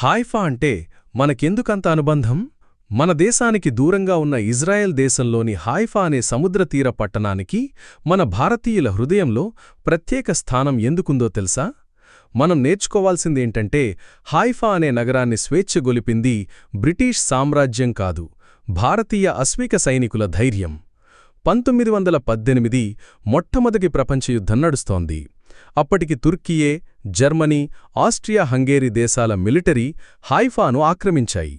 హాయిఫా అంటే మనకెందుకంత అనుబంధం? మన దేశానికి దూరంగా ఉన్న ఇజ్రాయెల్ దేశంలోని హాయిఫా అనే సముద్ర తీర పట్టణానికి మన భారతీయుల హృదయంలో ప్రత్యేక స్థానం ఎందుకుందో తెలుసా? మనం నేర్చుకోవాల్సిందేంటంటే హాయిఫా అనే నగరాన్ని స్వేచ్ఛగొలిపింది బ్రిటిష్ సామ్రాజ్యం కాదు భారతీయ అశ్విక సైనికుల ధైర్యం. పంతొమ్మిది వందల పద్దెనిమిది మొట్టమొదటి ప్రపంచ యుద్ధం నడుస్తోంది. అప్పటికి తుర్కియే జర్మనీ ఆస్ట్రియా హంగేరీ దేశాల మిలిటరీ హైఫాను ఆక్రమించాయి.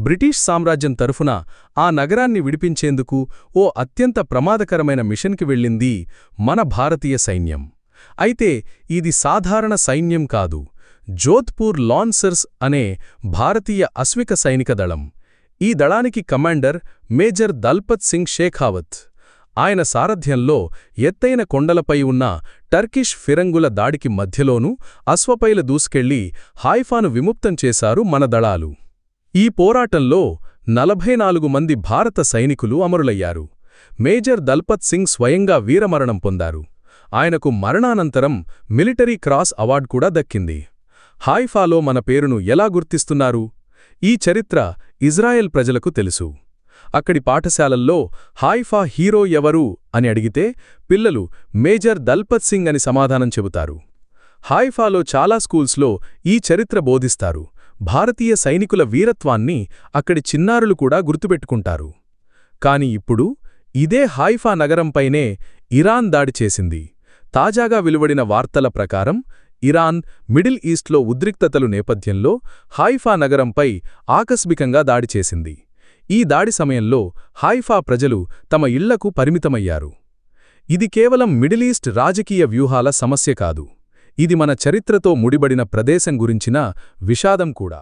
బ్రిటిష్ సామ్రాజ్యం తరఫున ఆ నగరాన్ని విడిపించేందుకు ఓ అత్యంత ప్రమాదకరమైన మిషన్కి వెళ్ళింది మన భారతీయ సైన్యం. అయితే ఇది సాధారణ సైన్యం కాదు జోధ్పూర్ లాన్సర్స్ అనే భారతీయ అశ్విక సైనిక దళం. ఈ దళానికి కమాండర్ మేజర్ దల్పత్ సింగ్ షేఖావత్. ఆయన సారథ్యంలో ఎత్తైన కొండలపై ఉన్న టర్కిష్ ఫిరంగుల దాడికి మధ్యలోనూ అశ్వపైల దూసుకెళ్ళి హాయిఫాను విముక్తం చేశారు మన దళాలు. ఈ పోరాటంలో నలభై నాలుగు మంది భారత సైనికులు అమరులయ్యారు. మేజర్ దల్పత్ సింగ్ స్వయంగా వీరమరణం పొందారు. ఆయనకు మరణానంతరం మిలిటరీ క్రాస్ అవార్డు కూడా దక్కింది. హాయిఫాలో మన పేరును ఎలా గుర్తిస్తున్నారు? ఈ చరిత్ర ఇజ్రాయెల్ ప్రజలకు తెలుసు. అక్కడి పాఠశాలల్లో హాయిఫా హీరో ఎవరు అని అడిగితే పిల్లలు మేజర్ దల్పత్ సింగ్ అని సమాధానం చెబుతారు. హాయిఫాలో చాలా స్కూల్స్లో ఈ చరిత్ర బోధిస్తారు. భారతీయ సైనికుల వీరత్వాన్ని అక్కడి చిన్నారులు కూడా గుర్తుపెట్టుకుంటారు. కాని ఇప్పుడు ఇదే హాయిఫా నగరంపైనే ఇరాన్ దాడి చేసింది. తాజాగా వెలువడిన వార్తల ప్రకారం ఇరాన్ మిడిల్ ఈస్ట్లో ఉద్రిక్తతలు నేపథ్యంలో హాయిఫా నగరంపై ఆకస్మికంగా దాడి చేసింది. ఈ దాడి సమయంలో హైఫా ప్రజలు తమ ఇళ్ళకు పరిమితమయ్యారు. ఇది కేవలం మిడిల్ ఈస్ట్ రాజకీయ వ్యూహాల సమస్య కాదు. ఇది మన చరిత్రతో ముడిబడిన ప్రదేశం గురించిన విషాదం కూడా.